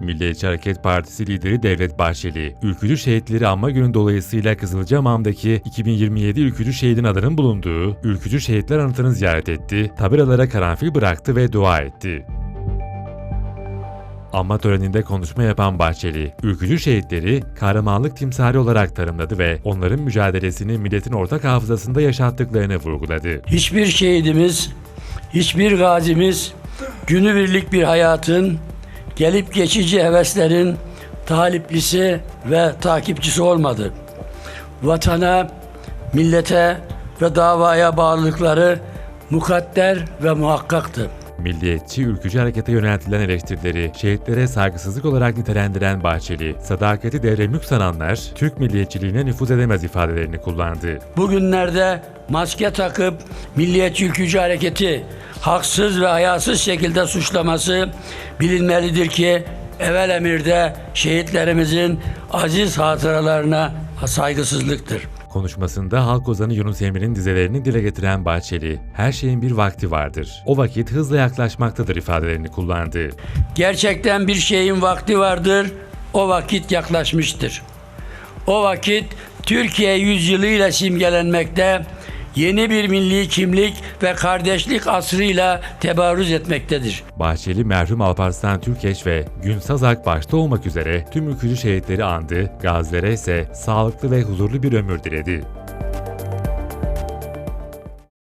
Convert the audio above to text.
Milliyetçi Hareket Partisi lideri Devlet Bahçeli, ülkücü şehitleri anma günü dolayısıyla Kızılcahamam'daki 2027 ülkücü şehidin adının bulunduğu ülkücü şehitler anıtını ziyaret etti, tabelalara karanfil bıraktı ve dua etti. Anma töreninde konuşma yapan Bahçeli, ülkücü şehitleri kahramanlık timsali olarak tanımladı ve onların mücadelesini milletin ortak hafızasında yaşattıklarını vurguladı. Hiçbir şehidimiz, hiçbir gazimiz günübirlik bir hayatın, gelip geçici heveslerin taliplisi ve takipçisi olmadı. Vatana, millete ve davaya bağlılıkları mukadder ve muhakkaktı. Milliyetçi ülkücü harekete yöneltilen eleştirileri şehitlere saygısızlık olarak nitelendiren Bahçeli, sadakati devremlük sananlar Türk milliyetçiliğine nüfuz edemez ifadelerini kullandı. Bugünlerde maske takıp Milliyetçi Ülkücü Hareketi haksız ve hayasız şekilde suçlaması bilinmelidir ki evvel emirde şehitlerimizin aziz hatıralarına saygısızlıktır. Konuşmasında halk ozanı Yunus Emre'nin dizelerini dile getiren Bahçeli, her şeyin bir vakti vardır. O vakit hızla yaklaşmaktadır ifadelerini kullandı. Gerçekten bir şeyin vakti vardır, o vakit yaklaşmıştır. O vakit Türkiye yüzyılıyla simgelenmekte, yeni bir milli kimlik ve kardeşlik asrıyla tebarüz etmektedir. Bahçeli merhum Alparslan Türkeş ve Gün Sazak başta olmak üzere tüm ülkücü şehitleri andı, gazilere ise sağlıklı ve huzurlu bir ömür diledi.